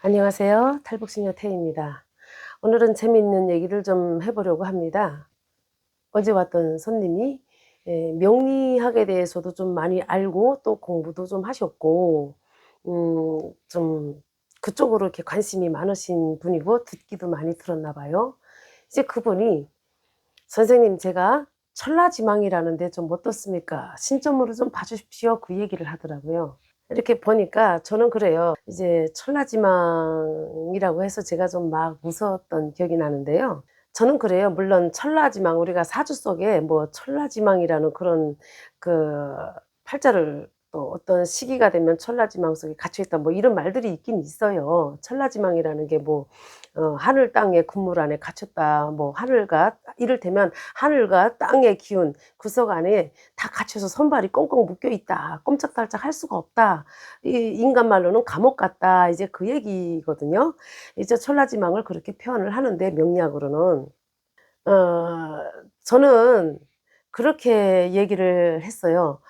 안녕하세요. 탈북시녀 태입니다. 오늘은 재미있는 얘기를 좀 해보려고 합니다. 어제 왔던 손님이 예, 명리학에 대해서도 좀 많이 알고 또 공부도 좀 하셨고, 음, 좀 그쪽으로 이렇게 관심이 많으신 분이고 듣기도 많이 들었나 봐요. 이제 그분이 선생님 제가 천라지망이라는데 좀 어떻습니까? 신점으로 좀 봐주십시오. 그 얘기를 하더라고요. 이렇게 보니까 저는 그래요. 이제 천라지망이라고 해서 제가 좀 막 무서웠던 기억이 나는데요. 저는 그래요. 물론 천라지망 우리가 사주 속에 뭐 천라지망이라는 그런 그 팔자를 또 어떤 시기가 되면 천라지망 속에 갇혀 있다 뭐 이런 말들이 있긴 있어요. 천라지망이라는 게뭐 어, 하늘 땅의 군물 안에 갇혔다. 뭐 하늘과 이를테면 하늘과 땅의 기운 구석 안에 다 갇혀서 손발이 꽁꽁 묶여 있다. 꼼짝달짝 할 수가 없다. 이 인간 말로는 감옥 같다. 이제 그 얘기거든요. 이제 천라지망을 그렇게 표현을 하는데 명리학으로는 어, 저는 그렇게 얘기를 했어요.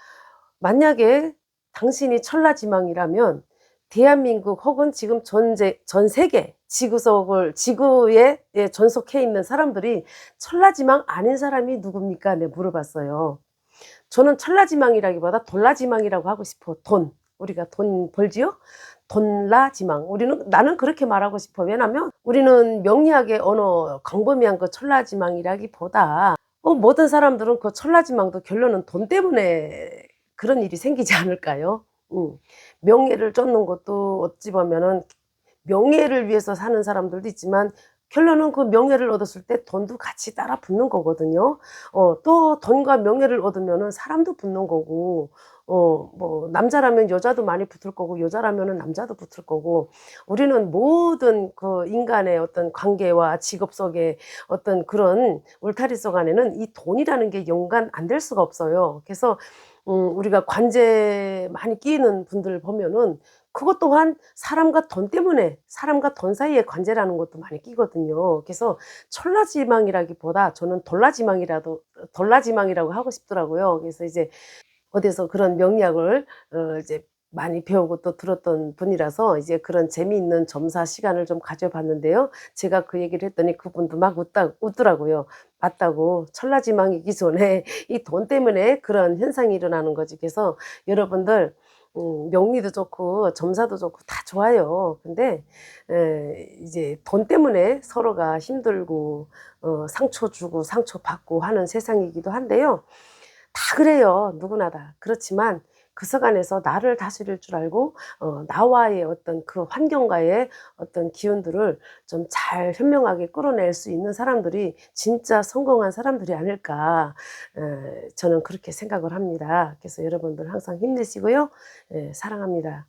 만약에 당신이 천라지망이라면 대한민국 혹은 지금 전제, 전 세계 지구석을 지구에 예, 전속해 있는 사람들이 천라지망 아닌 사람이 누굽니까? 네 물어봤어요. 저는 천라지망이라기보다 돌라지망이라고 하고 싶어. 돈 우리가 돈 벌지요? 돈라지망 우리는 나는 그렇게 말하고 싶어. 왜냐면 우리는 명리학의 언어 광범위한 그 천라지망이라기보다 어, 모든 사람들은 그 천라지망도 결론은 돈 때문에 그런 일이 생기지 않을까요? 음. 명예를 쫓는 것도 어찌 보면은 명예를 위해서 사는 사람들도 있지만 결론은 그 명예를 얻었을 때 돈도 같이 따라 붙는 거거든요. 어, 또 돈과 명예를 얻으면은 사람도 붙는 거고, 어, 뭐, 남자라면 여자도 많이 붙을 거고, 여자라면은 남자도 붙을 거고, 우리는 모든 그 인간의 어떤 관계와 직업 속에 어떤 그런 울타리 속 안에는 이 돈이라는 게 연관 안 될 수가 없어요. 그래서 음, 우리가 관제 많이 끼는 분들 보면은 그것 또한 사람과 돈 때문에 사람과 돈 사이의 관제라는 것도 많이 끼거든요. 그래서 철라지망이라기보다 저는 돌라지망이라도 돌라지망이라고 하고 싶더라고요. 그래서 이제 어디서 그런 명리학을 어 이제 많이 배우고 또 들었던 분이라서 이제 그런 재미있는 점사 시간을 좀 가져봤는데요. 제가 그 얘기를 했더니 그분도 막 웃다, 웃더라고요. 맞다고. 천라지망이기 전에 이 돈 때문에 그런 현상이 일어나는 거지. 그래서 여러분들, 음, 명리도 좋고 점사도 좋고 다 좋아요. 근데 에, 이제 돈 때문에 서로가 힘들고 어, 상처 주고 상처 받고 하는 세상이기도 한데요. 다 그래요. 누구나 다. 그렇지만 그 서간에서 나를 다스릴 줄 알고 어, 나와의 어떤 그 환경과의 어떤 기운들을 좀 잘 현명하게 끌어낼 수 있는 사람들이 진짜 성공한 사람들이 아닐까 에, 저는 그렇게 생각을 합니다. 그래서 여러분들 항상 힘내시고요. 에, 사랑합니다.